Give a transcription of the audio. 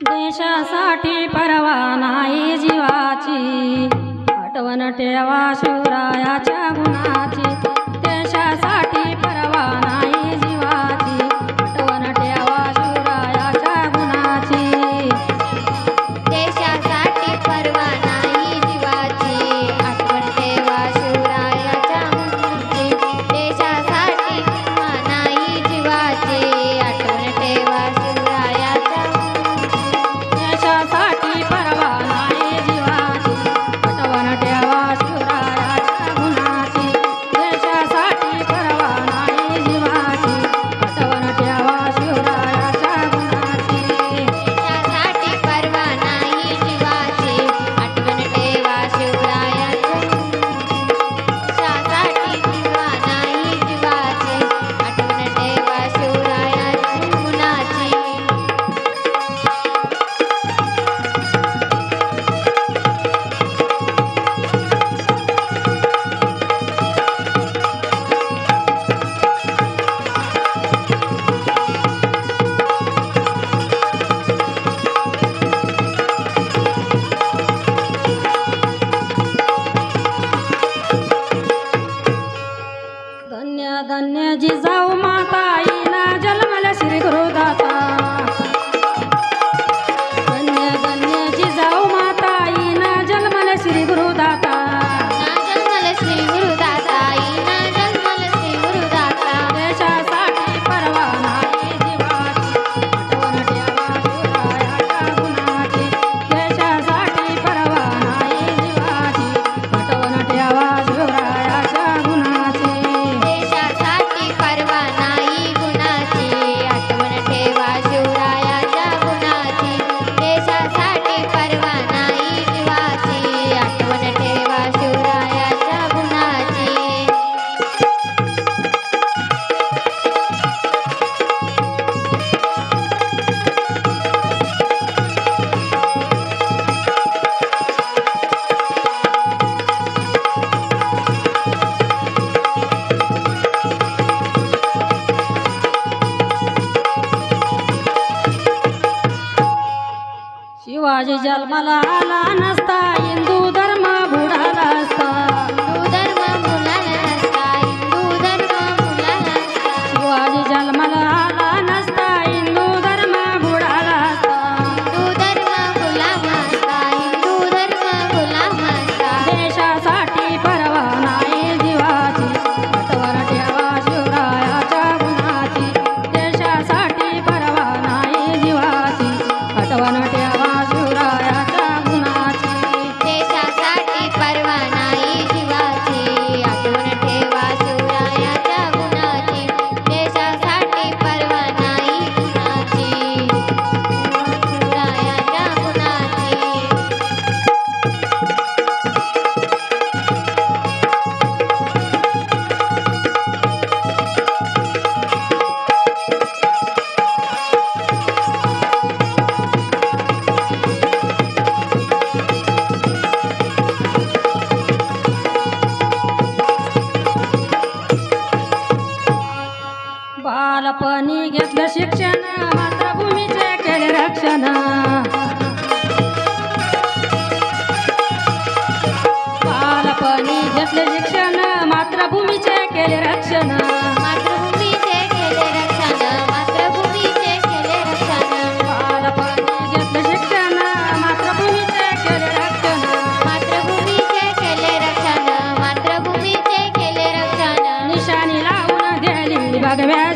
देशासाठी परवा नाही जीवाची. आठवण ठेवा शिवरायाच्या गुणाची. शिवाजी जन्मला आला नसता. que.